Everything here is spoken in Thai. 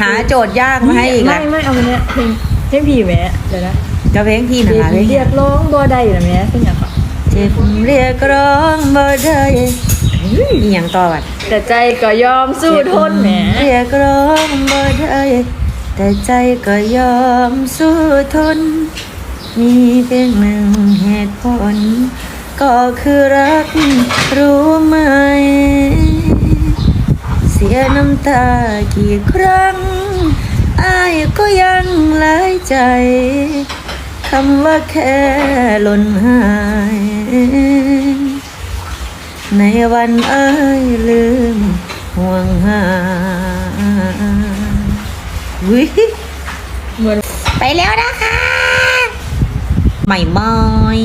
หาโจทย์ยากมาให้อีกไม่แล้วไม่เอาอันเนี้ยเพลงเพลงผีแหมเดี๋ยวนะก็เพลงพี่นะเรียคะกเพลงเรียกร้องบ่ได้เหรอแม่เป็นอย่างก่อนเจ็บเรียกร้องบ่ได้อหย่างต่อบัดแต่ใจก็ยอมสู้ทนแหมเรียกร้องบ่ได้แต่ใจก็ยอมสู้ทน มีเพียงหนึ่งเหตุผล ก็คือรักรู้ไหมเสียน้ำตากี่ครั้งอายก็ยังหลายใจคำว่าแค่หล่นหาย ในวันเอ้ยลืมห่วงหาวิเหมือนไปแล้วนะคะใหม่มอย